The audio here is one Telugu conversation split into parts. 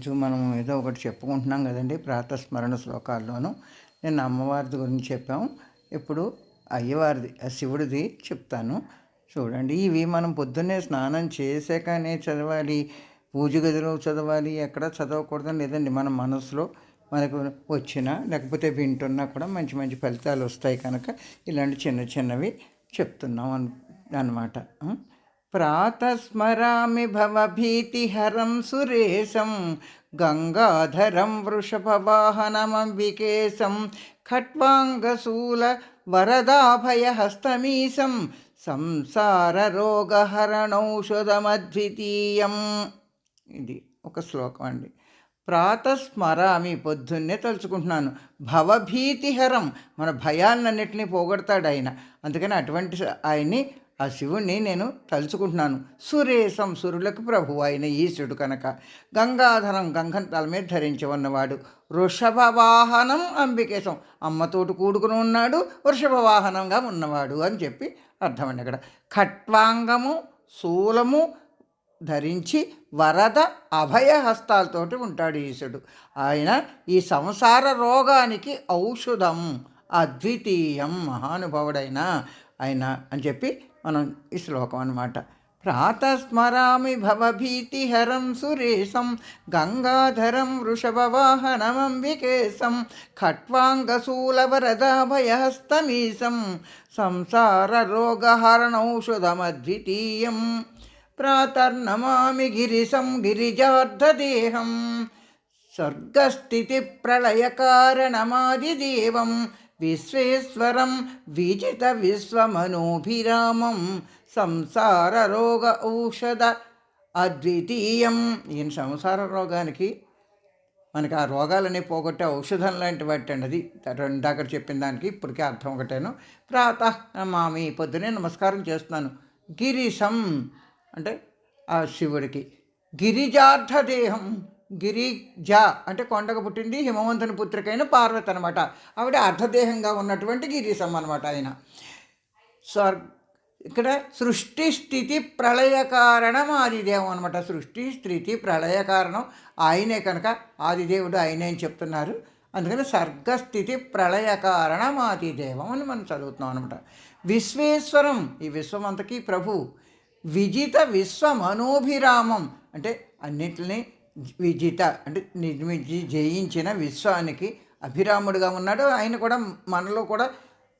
రోజు మనం ఏదో ఒకటి చెప్పుకుంటున్నాం కదండి ప్రాతస్మరణ శ్లోకాల్లోనూ. నేను అమ్మవారిది గురించి చెప్పాం ఇప్పుడు అయ్యవారిది ఆ శివుడిది చెప్తాను. చూడండి ఇవి మనం పొద్దున్నే స్నానం చేసాకనే చదవాలి పూజ గదిలో చదవాలి ఎక్కడ చదవకూడదని లేదండి. మన మనసులో మనకు వచ్చినా లేకపోతే వింటున్నా కూడా మంచి మంచి ఫలితాలు వస్తాయి కనుక ఇలాంటి చిన్న చిన్నవి చెప్తున్నాం అన్ అనమాట ప్రాతస్మరామి భవభీతిహరం సురేశం గంగాధరం వృషభవాహనమంబికేశం ఖట్వాంగశూల వరదాభయహస్తమీశం సంసారరోగహరణౌషధమద్వితీయం. ఇది ఒక శ్లోకం అండి. ప్రాతస్మరామి పొద్దున్నే తలుచుకుంటున్నాను. భవభీతిహరం మన భయాలన్నింటినీ పోగొడతాడు ఆయన. అందుకని అటువంటి ఆయన్ని ఆ శివుణ్ణి నేను తలుచుకుంటున్నాను. సురేశం సురులకు ప్రభు ఆయన ఈశుడు కనుక గంగాధరం గంగం తల మీద ధరించి ఉన్నవాడు. వృషభ వాహనం అంబికేశం అమ్మతోటి కూడుకుని ఉన్నాడు. వృషభ వాహనంగా ఉన్నవాడు అని చెప్పి అర్థమండి అక్కడ. ఖట్వాంగము శూలము ధరించి వరద అభయ హస్తాలతోటి ఉంటాడు ఈశుడు ఆయన ఈ సంసార రోగానికి ఔషధం అద్వితీయం మహానుభావుడైన ఆయన అని చెప్పి మనం ఈ శ్లోకం అనమాట ప్రాతస్మరామి భవభీతిహరం సురేశం గంగాధరం వృషభవాహనమంబికేశం ఖట్వాంగశూలవరదాభయహస్తమీశం సంసారరోగహరణౌషధమద్వితీయం ప్రాతర్నమామి గిరిశం గిరిజార్ధదేహం స్వర్గస్థితి ప్రళయకారణమాదిదేవం విశ్వేశ్వరం విజిత విశ్వమనోభిరామం సంసార రోగ ఔషధ అద్వితీయం. ఈయన సంసార రోగానికి మనకి ఆ రోగాలని పోగొట్టే ఔషధం లాంటి వాటి అండి అది. ఇందాక చెప్పిన దానికి ఇప్పటికే అర్థం ఒకటేను. ప్రాత మామి పొద్దునే నమస్కారం చేస్తున్నాను. గిరిశం అంటే ఆ శివుడికి. గిరిజార్థ దేహం గిరిజ అంటే కొండకు పుట్టింది హిమవంతుని పుత్రికైన పార్వతి అనమాట ఆవిడ అర్ధదేహంగా ఉన్నటువంటి గిరీశం అనమాట ఆయన. స్వర్ ఇక్కడ సృష్టి స్థితి ప్రళయ కారణం ఆదిదేవం అనమాట సృష్టి స్థితి ప్రళయ కారణం ఆయనే కనుక ఆదిదేవుడు ఆయనే అని చెప్తున్నారు. అందుకని సర్గస్థితి ప్రళయ కారణం ఆదిదేవం అని మనం చదువుతున్నాం అనమాట విశ్వేశ్వరం ఈ విశ్వమంతకి ప్రభు. విజిత విశ్వమనోభిరామం అంటే అన్నింటినీ విజిత అంటే నిర్మించి జయించిన విశ్వానికి అభిరాముడుగా ఉన్నాడు. ఆయన కూడా మనలో కూడా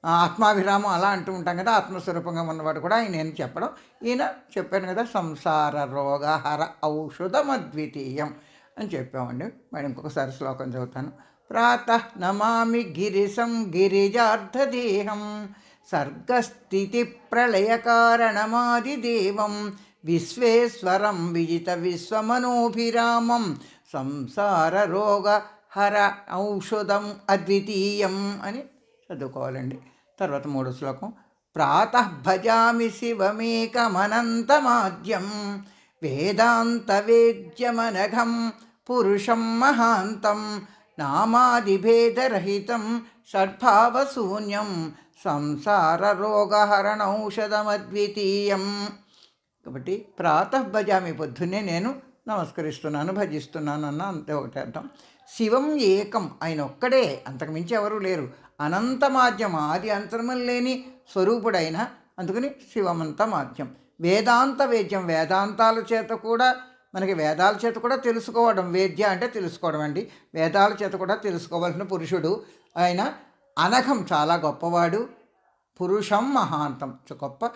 ఆత్మాభిరామం అలా అంటూ ఉంటాం కదా ఆత్మస్వరూపంగా ఉన్నవాడు కూడా ఆయన నేను చెప్పడం. ఈయన చెప్పాను కదా సంసార రోగహర ఔషధం అద్వితీయం అని చెప్పామండి. మరి ఇంకొకసారి శ్లోకం చదువుతాను. ప్రాతః నమామి గిరిశం గిరిజార్థదేహం సర్గస్థితి ప్రళయకారణమాదిదేవం విశ్వేశ్వరం విజిత విశ్వమనోభిరామం సంసార రోగ హర ఔషధం అద్వితీయం అని చదువుకోవాలండి. తర్వాత మూడో శ్లోకం ప్రాతః భజామి శివమేకమనంతమాద్యం వేదాంతవేద్యమనఘం పురుషం మహాంతం నామాదిభేదరహితం షడ్భావశూన్యం సంసార రోగహరణౌషధమద్వితీయం కాబట్టి ప్రాతః భజామి పొద్దున్నే నేను నమస్కరిస్తున్నాను భజిస్తున్నాను అన్న అంతే ఒకటి అర్థం. శివం ఏకం ఆయన ఒక్కడే అంతకుమించి ఎవరూ లేరు. అనంతమాద్యం ఆది అంతరములు లేని స్వరూపుడైన అందుకని శివమంత మాధ్యం. వేదాంత వేద్యం వేదాంతాల చేత కూడా మనకి వేదాల చేత కూడా తెలుసుకోవడం వేద్య అంటే తెలుసుకోవడం అండి. వేదాల చేత కూడా తెలుసుకోవాల్సిన పురుషుడు ఆయన అనఘం చాలా గొప్పవాడు. పురుషం మహాంతం గొప్ప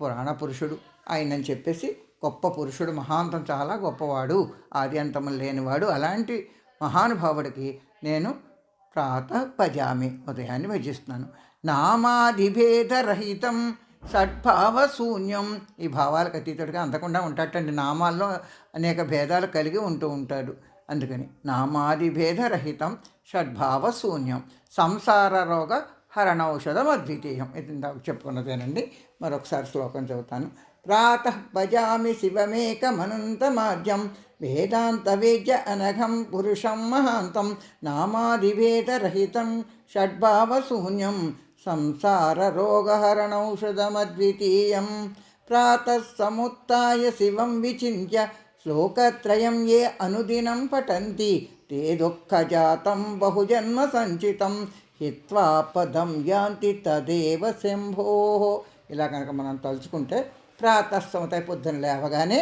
పురాణ పురుషుడు. ఆయనని చెప్పేసి గొప్ప పురుషుడు మహాంతం చాలా గొప్పవాడు ఆద్యంతము లేనివాడు. అలాంటి మహానుభావుడికి నేను ప్రాతః భజామి ఉదయాన్ని భజిస్తున్నాను. నామాదిభేదరహితం షడ్భావశూన్యం ఈ భావాలకు అతీతుడిగా అందకుండా ఉంటాటండి నామాల్లో అనేక భేదాలు కలిగి ఉంటూ ఉంటాడు. అందుకని నామాదిభేదరహితం షడ్భావశూన్యం సంసార రోగ హరణౌషధం అద్వితీయం. ఇది ఇందాక చెప్పుకున్నదేనండి. మరొకసారి శ్లోకం చదువుతాను. ప్రాతః భజామి శివమేకమనంతమాద్యం వేదాంతవేద్య అనఘం పురుషం మహాంతం నామాదివేదరహితం షడ్భావశూన్యం సంసార రోగహరణౌషధమద్వితీయం ప్రాతः సముత్య శివం విచింత్య శ్లోకత్రయం ఏ అనుదినం పఠంతి తే దుఃఖజాతం బహుజన్మ సంచితం హిత్వా పదం యాంతి తదేవ శంభో ఇలా కనుక మనం తలుచుకుంటే ప్రాతస్సమతాయి పొద్దున లేవగానే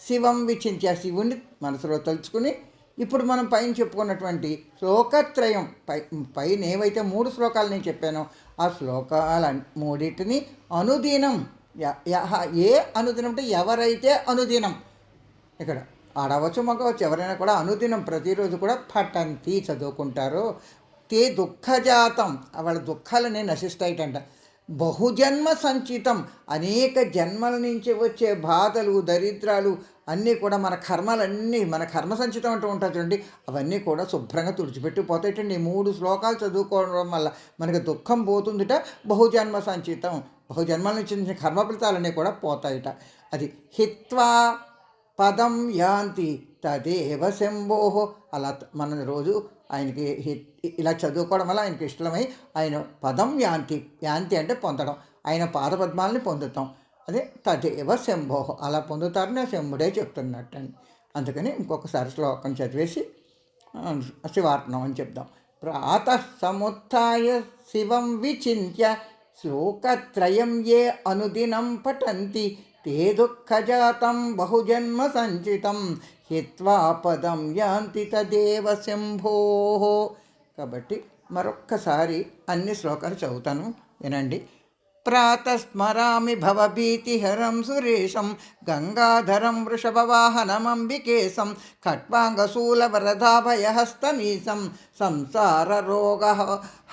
శివం విచించే శివుని మనసులో తలుచుకుని ఇప్పుడు మనం పైన చెప్పుకున్నటువంటి శ్లోకత్రయం పై పైన ఏవైతే మూడు శ్లోకాలు నేను చెప్పానో ఆ శ్లోకాల మూడింటిని అనుదినం ఏ అనుదినం అంటే ఎవరైతే అనుదినం ఇక్కడ ఆడవచ్చు మగవచ్చు ఎవరైనా కూడా అనుదినం ప్రతిరోజు కూడా పఠంతి చదువుకుంటారో. తే దుఃఖజాతం వాళ్ళ దుఃఖాలనే నశిస్తాయిటంట. బహుజన్మ సంచితం. అనేక జన్మల నుంచి వచ్చే బాధలు దరిద్రాలు అన్నీ కూడా మన కర్మలన్నీ మన కర్మ సంచితం అంటూ ఉంటుంది చూడండి అవన్నీ కూడా శుభ్రంగా తుడిచిపెట్టిపోతాయిటండి. మూడు శ్లోకాలు చదువుకోవడం వల్ల మనకి దుఃఖం పోతుందిట బహుజన్మ సంచితం. బహుజన్మల నుంచి కర్మ ఫలితాలన్నీ కూడా పోతాయిట. అది హిత్వా పదం యాంతి తదేవ శంభోహో అలా మనం మన రోజు ఆయనకి ఇలా చదువుకోవడం వల్ల ఆయనకి ఇష్టమై ఆయన పదం యాంతి యాంతి అంటే పొందడం. ఆయన పాదపద్మాలని పొందుతాం. అదే తదేవ శంభోహో అలా పొందుతారని ఆ చెప్తున్నట్టు అండి అందుకని ఇంకొకసారి శ్లోకం చదివేసి శివార్పణం అని చెప్దాం. ప్రాత సముత్య శివం విచింత్య శ్లోకత్రయం ఏ అనుదినం పఠంతి తే దుఃఖజాతం బహుజన్మ సంచితం హిత్వా పదం యాంతి తదేవ శంభో. కాబట్టి మరొక్కసారి అన్ని శ్లోకాలు చదువుతాను వినండి. ప్రాతస్మరామి భవభీతిహరం సురేశం గంగాధరం వృషభవాహనమంబికేశం ఖట్వాంగశూలవరదాభయహస్తమీశం సంసారరోగ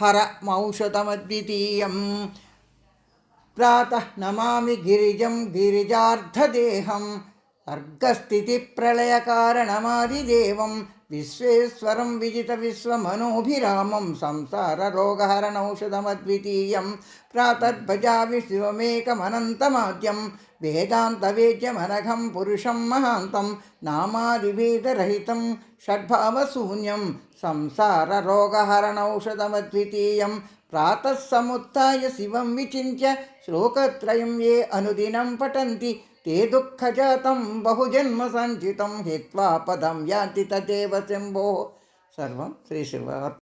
హరమౌషధమద్వితీయం ప్రాతः నమామి గిరిజం గిరిజార్ధదేహం अर्घस्थितिप्रलयकारणमादिदेवं विश्वेश्वरं विजितविश्वमनोभिरामं संसाररोगहरणौषधमद्वितीयं प्रातद्भजावि शिवमेकमनन्तमाद्यं वेदान्तवेद्यमनघं पुरुषं महान्तं नामादिभेदरहितं षड्भावशून्यं संसाररोगहरणौषधमद्वितीयं प्रातः समुत्थाय शिवं विचिन्त्य श्लोकत्रयं ये अनुदिनं पठन्ति ते दुःखजातं बहुजन्म सञ्चितं हित्वा पदं यान्ति तदेव शम्भोः। सर्वं श्रीशिव